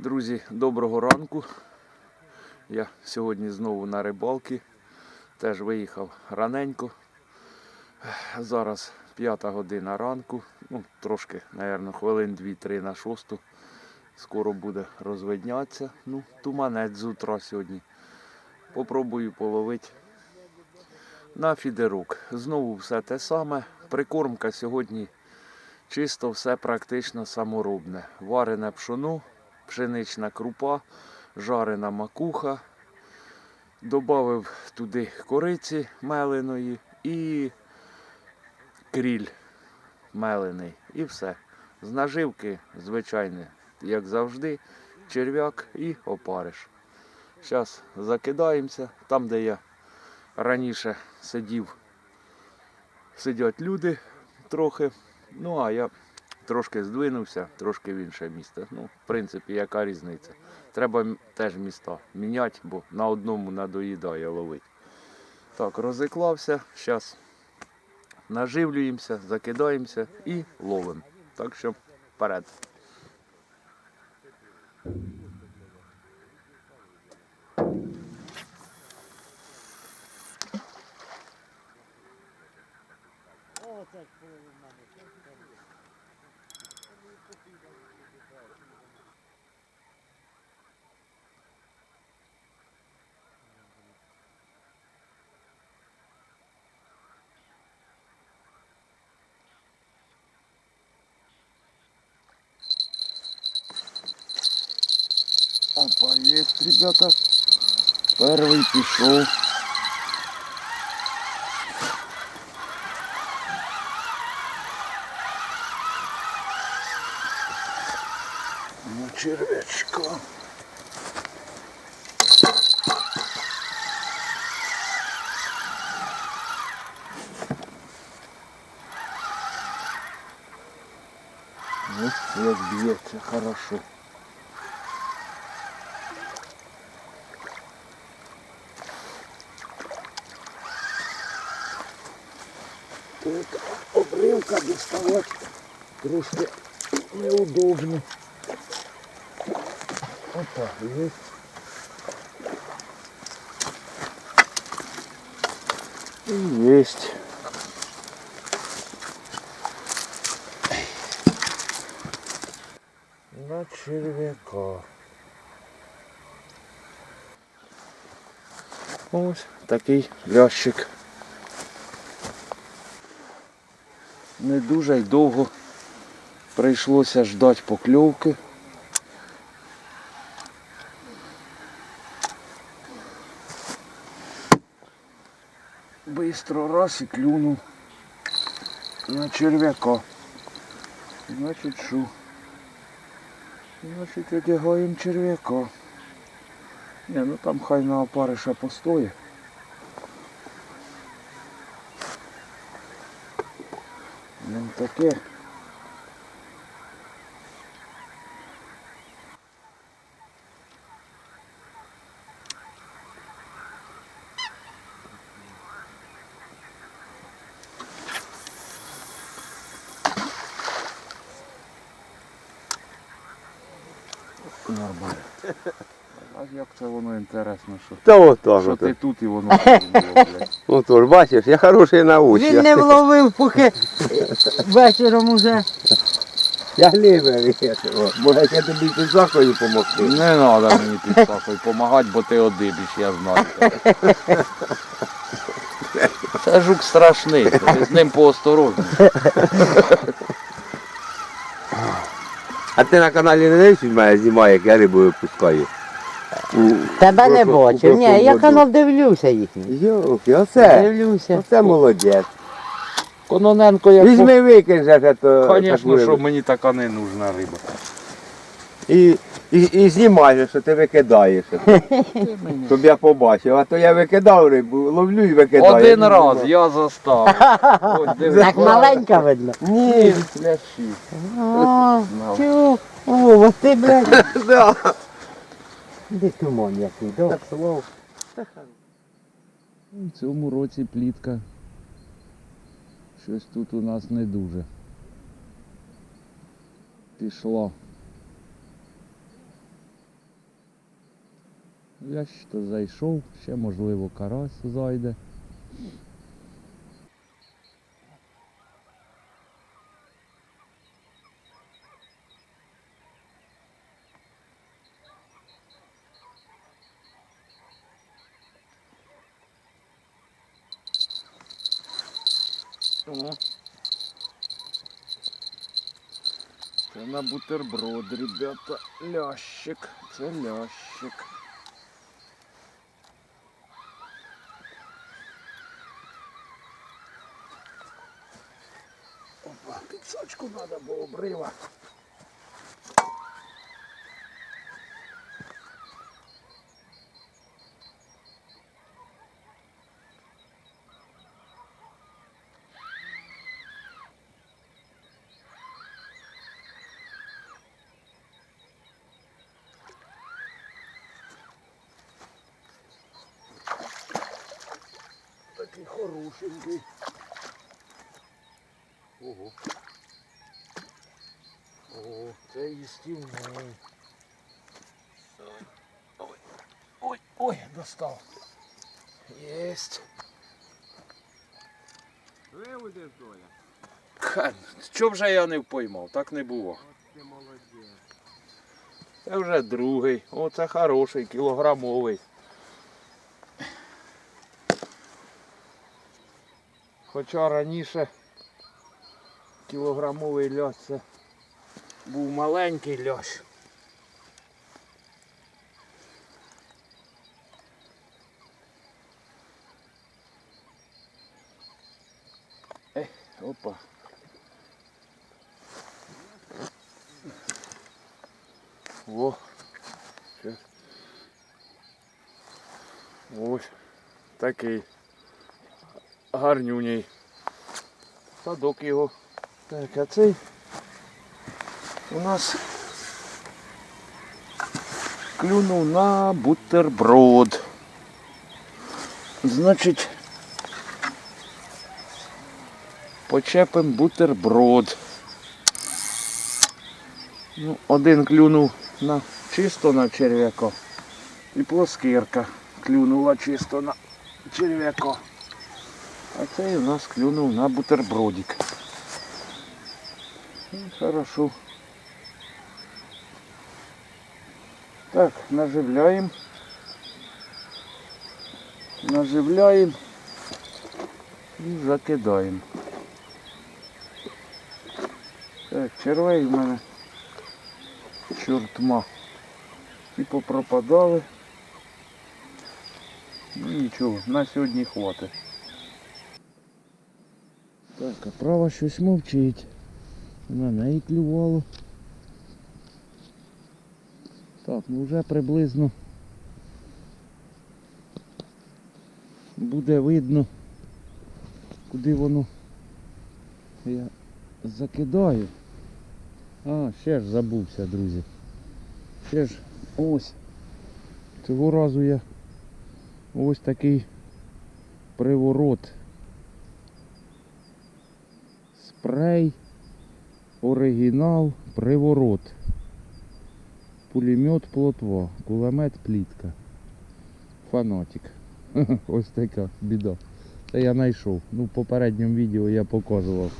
Друзі, доброго ранку. Я сьогодні знову на рибалки. Теж виїхав раненько. Зараз п'ята година ранку. Ну, трошки, мабуть, хвилин 2-3 на шосту. Скоро буде розвиднятися. Ну, туманець з утра сьогодні. Попробую половити на фідерук. Знову все те саме. Прикормка сьогодні чисто все практично саморобне. Варене пшоно, пшенична крупа, жарена макуха. Добавив туди кориці меленої і кріль мелений. І все. З наживки, звичайне, як завжди, черв'як і опариш. Зараз закидаємося. Там, де я раніше сидів, сидять люди трохи. Ну, а я трошки здвинувся, трошки в інше місце. Ну, в принципі, яка різниця? Треба теж міста міняти, бо на одному надоїдає ловити. Так, розіклався. Зараз наживлюємося, закидаємося і ловимо. Так що вперед. Опа, есть, ребята. Первый пішов. Тут обривка доставати трошки неудобно. Опа, є. І Єсть. На черв'яка. Ось такий лящик. Не дуже й довго прийшлося ждати покльовки. Бистро раз і клюнув на черв'яка. Значить що? Значить одягаємо черв'яка. Ні, ну там хай на опариша постоє. Не таке. Нормально. А як це воно інтересно, що, Та отак що от. ти тут і воно тут було, блядь. Отож, бачиш, я хороший на очі. Він не вловив, поки вечором уже. Я вішого. Може я тобі під закою помогти. Не треба мені під сакою допомагати, бо ти одибіш, я знаю. Це жук страшний, ти з ним поосторожніше. А ти на каналі не дивишся, мене знімає, як я рибу випускаю. У- Тебе не бачив. Ні, я канал дивлюся їхній. Йолки, оце. Дивлюся. Оце молодець. Кононенко як Візьми викинь ж то. Звісно, таку що рибу. мені така не нужна риба. І, і, і знімай, що ти викидаєш. Щоб я побачив. А то я викидав рибу, ловлю і викидаю. Один раз я застав. Ось дивись. Так маленька видно. Ні. Пляші. О, чу. О, от ти, блядь. Да. Де туман який, до. Так, слов. В цьому році плітка. Щось тут у нас не дуже. Пішло. Я ще зайшов, ще можливо карась зайде. Це на бутерброд, ребята. Лящик. Це лящик. Опа, підсачку треба, бо обрива. Хорошенький. Ого. О, це їстівний. Ой, ой, ой, достав. Єсть. Виведеш, доля. Ха, Що вже я не впоймав, так не було. Ти молодець. Це вже другий. О, це хороший, кілограмовий. Хоча раніше кілограмовий лящ це був маленький лящ. Е, опа. Во. Щас. Ось такий гарнюній. Садок його. Так, а цей у нас клюнув на бутерброд. Значить, почепим бутерброд. Ну, один клюнув на чисто на черв'яка. І плоскирка клюнула чисто на черв'яка. А цей у нас клюнув на бутербродик. Ну, хорошо. Так, наживляємо. Наживляємо і закидаємо. Так, червей в мене чортма. І попропадали. Ну нічого, на сьогодні хватить. Так, а права щось мовчить. На неї клювало. Так, ну вже приблизно буде видно, куди воно я закидаю. А, ще ж забувся, друзі. Ще ж ось. Цього разу я ось такий приворот. Спрей. Оригінал приворот. Пулемет плотва. Кулемет плітка. Фанатик. Ось така біда. Це я знайшов. Ну, в попередньому відео я показував.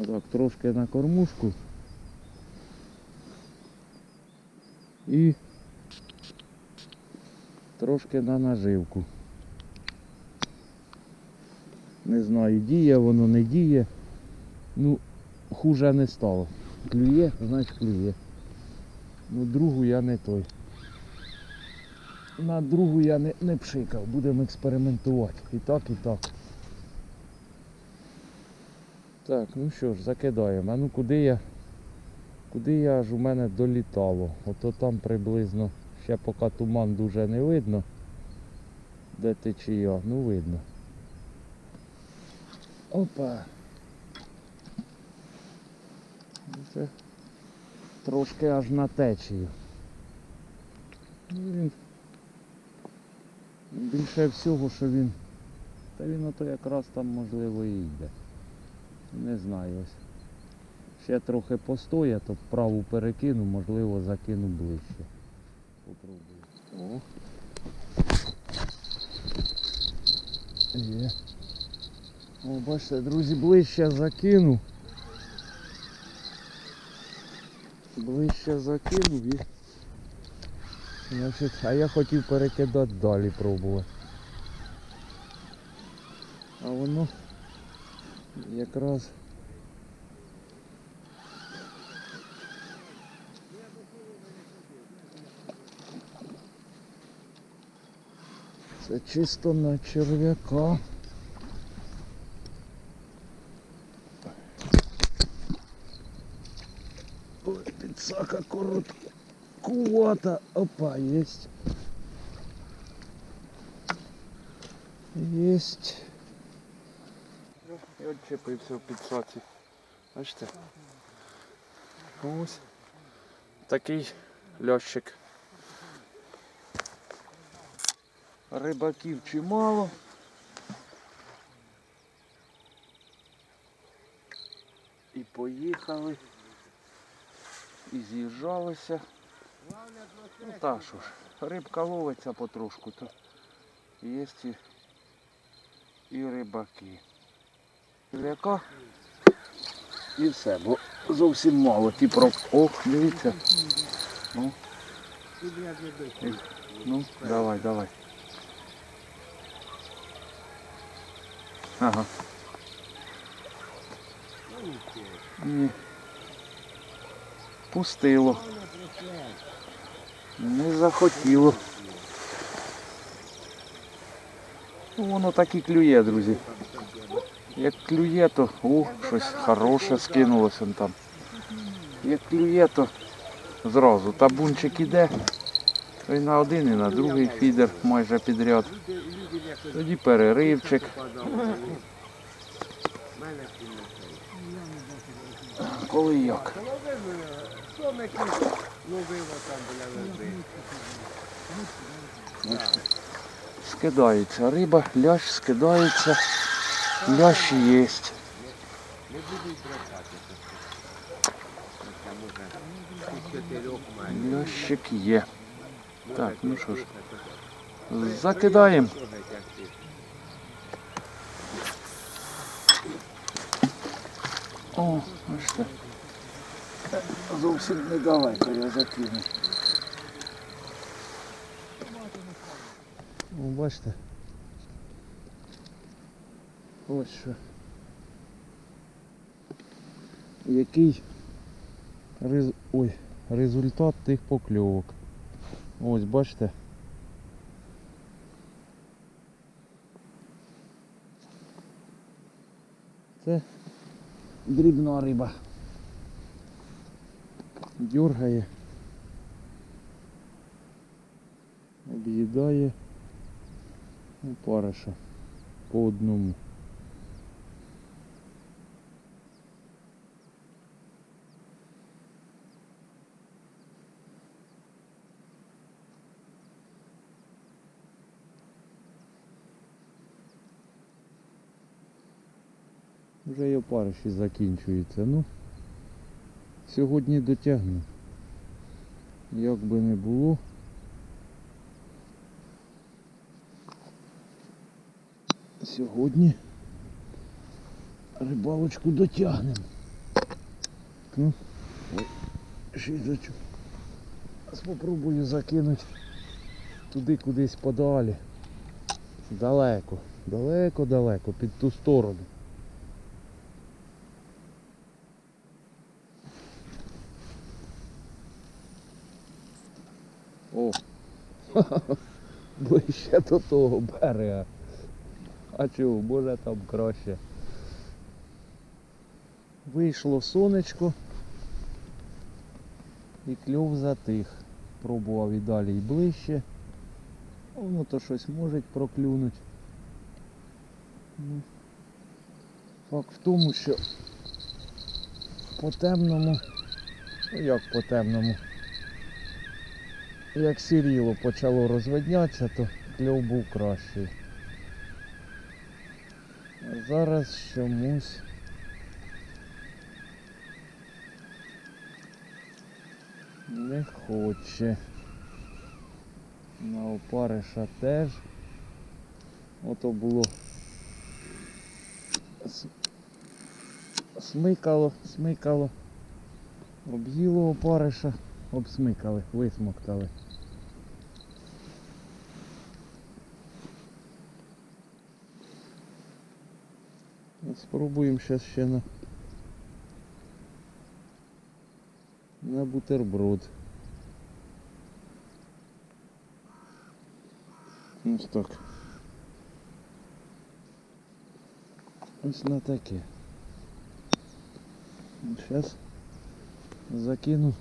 Отак, трошки на кормушку. І трошки на наживку. Не знаю, діє воно, не діє. Ну, хуже не стало. Клює, значить клює. Ну, другу я не той. На другу я не, не пшикав, будемо експериментувати. І так, і так. Так, ну що ж, закидаємо. А ну куди я? Куди я аж у мене долітало? Ото там приблизно, ще поки туман дуже не видно. Де течія, ну видно. Опа. Це трошки аж на течію. Ну, Він більше всього, що він. Та він ото якраз там можливо і йде. Не знаю ось. Ще трохи постоя, то вправу перекину, можливо закину ближче. Попробую. О. Є. О, бачите, друзі, ближче закинув. Ближче закинув і. Значить, а я хотів перекидати далі пробувати. А воно якраз це чисто на черв'яка. Ой, короткувата. Опа, есть. Есть. І от чепився в підсаці. Бачите? Ось. Такий льощик. Рибаків чимало. І поїхали. І з'їжджалися. Ну та що ж, рибка ловиться потрошку, то є і, і рибаки. Ряка і все, бо зовсім мало. Ті про... Ох, дивіться. Ну, ну давай, давай. Ага. Ні. Пустило. Не захотіло. Воно так і клює, друзі. Як клює, то о, щось хороше скинулося там. Як клює, то зразу табунчик іде. І на один, і на другий фідер майже підряд. Тоді переривчик. Коли як. Скидається риба, лящ скидається, лящ є. Лящик є. Так, ну що ж, закидаємо. О, бачите. Зовсім недалеко я закину. О, бачите. Ось що. Який рез... Ой, результат тих покльовок. Ось бачите. Це дрібна риба. Дергає. Об'їдає. Ну, париша по одному. Вже і опариші закінчуються. Ну, сьогодні дотягну. Як би не було. Сьогодні рибалочку дотягнемо. Ну, шизочу. Спробую закинути туди кудись подалі. Далеко, далеко, далеко, під ту сторону. О! Ближче до того берега. А чого, може там краще. Вийшло сонечко і кльов затих. Пробував і далі і ближче. Воно то щось може проклюнути. Ну, Факт в тому, що по темному, ну як по темному, як сіріло почало розвиднятися, то кльов був кращий. А зараз чомусь не хоче. На опариша теж. Ото було смикало, смикало. Об'їло опариша, обсмикали, висмоктали. Спробуємо зараз ще на, на бутерброд. Ось так. Ось на таке. Зараз закину.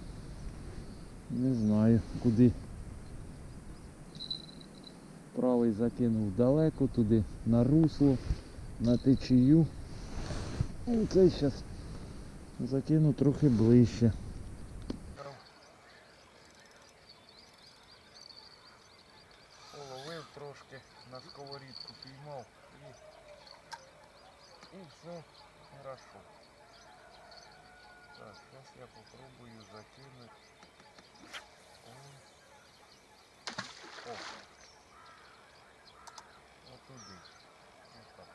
Не знаю куди. Правий закинув далеко туди, на русло, на течію. Цей зараз закину трохи ближче. Половив трошки, на сковорідку піймав і, і все хорошо. Так, зараз я попробую закинути. О. О. Отуди. Отак.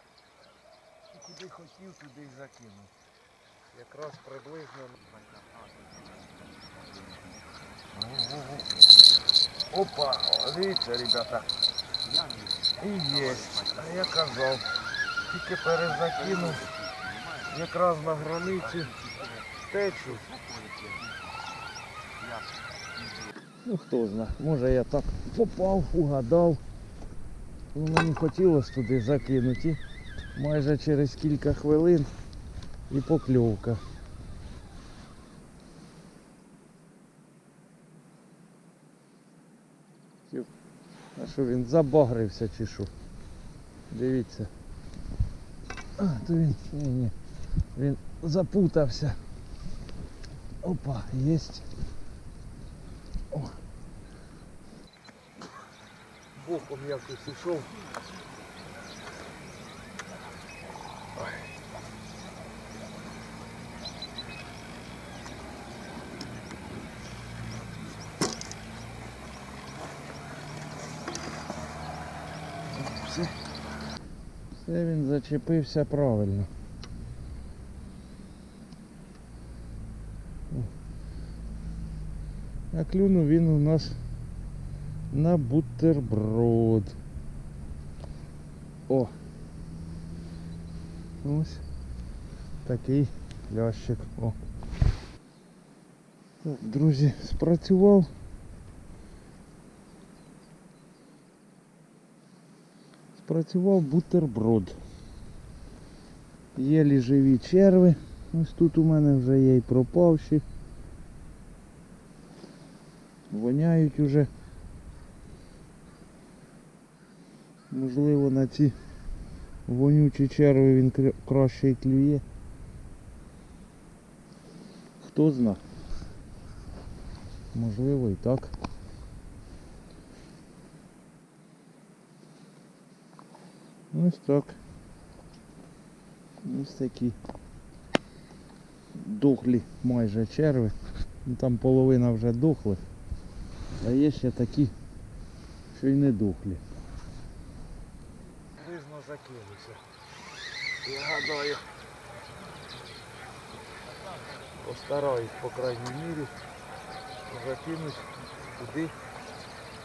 І куди хотів, туди й закинув. Якраз приблизно. Ого-го. Опа, о, дивіться, ребята. І є. А я казав. Тільки перезакинув. Якраз на границі течу. Ну хто знає, може я так попав, угадав. Ну, мені хотілося туди закинути. Майже через кілька хвилин і покльовка. А що він забагрився чи що? Дивіться. А, то він. Ні, ні. Він запутався. Опа, єсть. Боком якось ішов. Все. Все він зачепився правильно. А клюнув він у нас на бутерброд. О! Ось такий лящик. О. Так, друзі, спрацював. Спрацював бутерброд. Є живі черви. Ось тут у мене вже є і пропавші. Воняють уже. Можливо на ці вонючі черви він краще і клює. Хто зна. Можливо і так. Ось так. Ось такі дохлі майже черви. Ну, Там половина вже дохлих. А є ще такі, що й не дохлі. Приблизно закинуся. Я гадаю. Постараюсь, по крайній мірі, закинуть туди,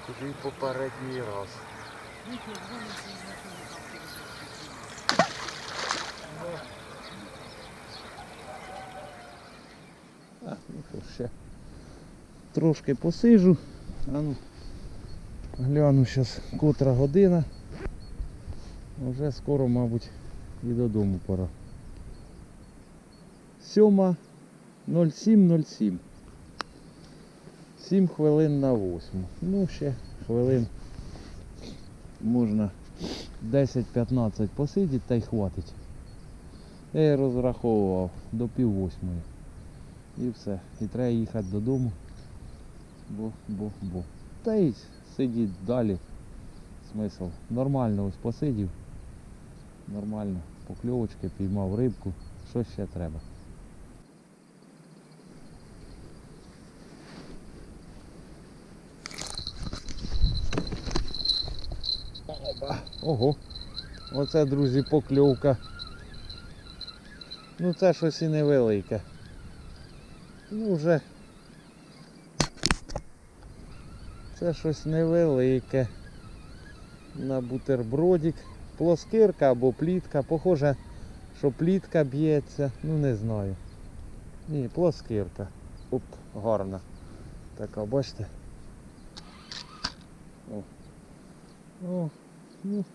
куди попередній раз. Так, ну що ще. Трошки посижу. А ну, гляну зараз котра година. Вже скоро, мабуть, і додому пора. Сьома 07.07. 7 хвилин на 8. Ну, ще хвилин можна 10-15 посидіти та й хватить. Я розраховував до пів восьмої. І все. І треба їхати додому. Бо, бо, бо. Та й сидіть далі. Смисл. Нормально ось посидів. Нормально. Покльовочки, піймав рибку. Що ще треба? Ого. Оце, друзі, покльовка. Ну це щось і невелике. Ну вже. Це щось невелике. На бутербродик. Плоскирка або плітка. Похоже, що плітка б'ється. Ну не знаю. Ні, плоскирка. Оп, гарна. Така, бачите? О. О, ну,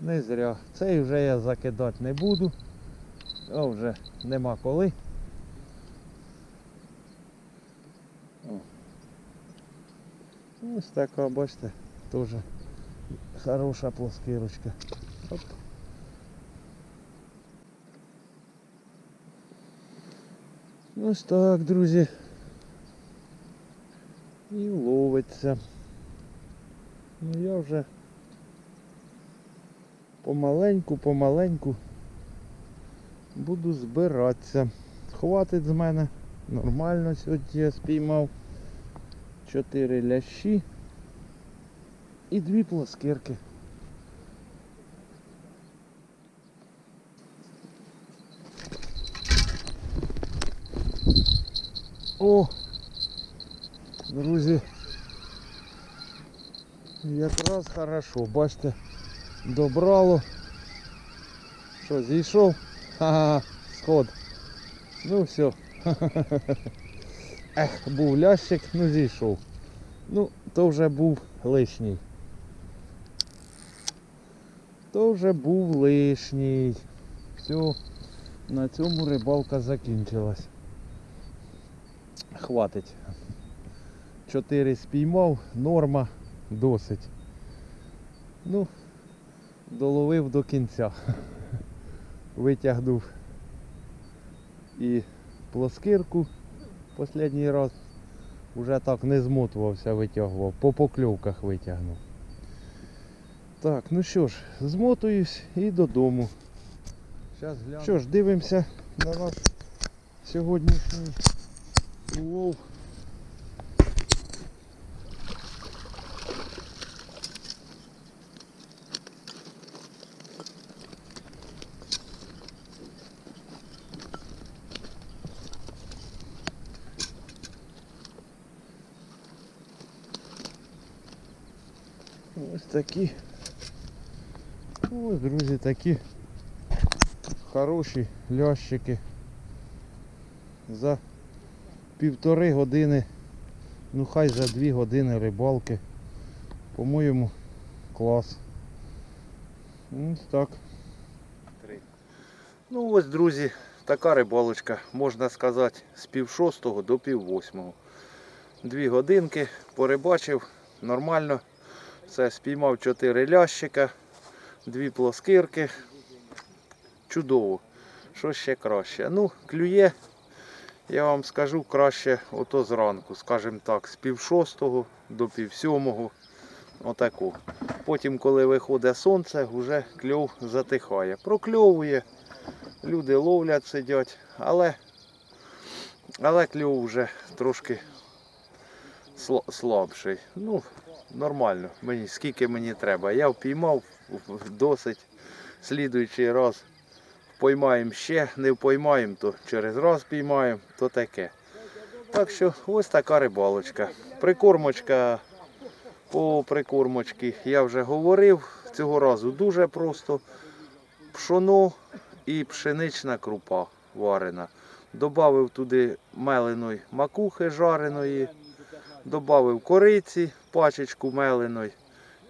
не зря. Цей вже я закидати не буду. А вже нема коли. Ось така, бачите, теж хороша плоскирочка. Оп. Ось так, друзі. І ловиться. Ну я вже помаленьку, помаленьку буду збиратися. Хватить з мене. Нормально сьогодні я спіймав. Чотири лящі і дві плоскирки. О! Друзі, якраз хорошо, бачите, добрало. Що, зійшов? Ха-ха, сход. Ну все. Ех, був лящик, ну зійшов. Ну, то вже був лишній. То вже був лишній. Все, на цьому рибалка закінчилась. Хватить. Чотири спіймав, норма досить. Ну, доловив до кінця. Витягнув і плоскирку останній раз. Уже так не змотувався, витягував. По покльовках витягнув. Так, ну що ж, змотуюсь і додому. Що ж, дивимося на наш сьогоднішній улов. Ось такі. Ось, друзі, такі хороші лящики. За півтори години, ну хай за дві години рибалки. По-моєму, клас. Ось так. Ну ось, друзі, така рибалочка, можна сказати, з пів шостого до пів восьмого. Дві годинки порибачив, нормально. Все, спіймав 4 лящика, дві плоскирки. Чудово. Що ще краще? Ну, клює, я вам скажу краще ото зранку, скажімо так, з пів шостого до пів сьомого. Отаку. Потім, коли виходить сонце, вже кльов затихає. Прокльовує, люди ловлять, сидять, але, але кльов вже трошки слабший. Ну, нормально. Мені, скільки мені треба. Я впіймав досить. Слідуючий раз поймаємо ще, не впоймаємо, то через раз піймаємо, то таке. Так що ось така рибалочка. Прикормочка по прикормочці я вже говорив. Цього разу дуже просто. Пшоно і пшенична крупа варена. Добавив туди меленої макухи жареної. Добавив кориці, пачечку меленої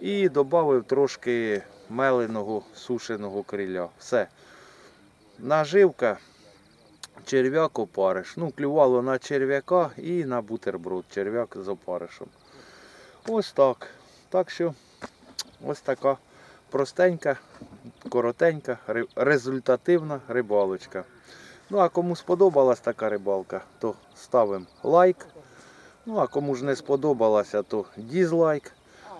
і додав трошки меленого сушеного криля. Все. Наживка, черв'як опариш. Ну, клювало на черв'яка і на бутерброд. Черв'як з опаришем. Ось так. Так що ось така простенька, коротенька, результативна рибалочка. Ну а кому сподобалась така рибалка, то ставимо лайк. Ну а кому ж не сподобалося, то дізлайк.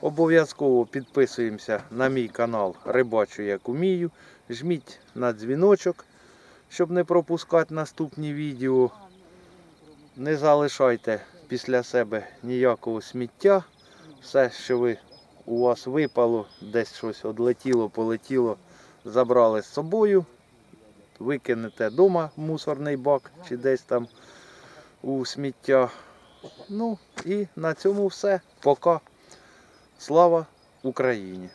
Обов'язково підписуємося на мій канал Рибачу як умію. Жміть на дзвіночок, щоб не пропускати наступні відео. Не залишайте після себе ніякого сміття. Все, що ви у вас випало, десь щось одлетіло, полетіло, забрали з собою, викинете вдома мусорний бак чи десь там у сміття. Ну і на цьому все. Пока. Слава Україні!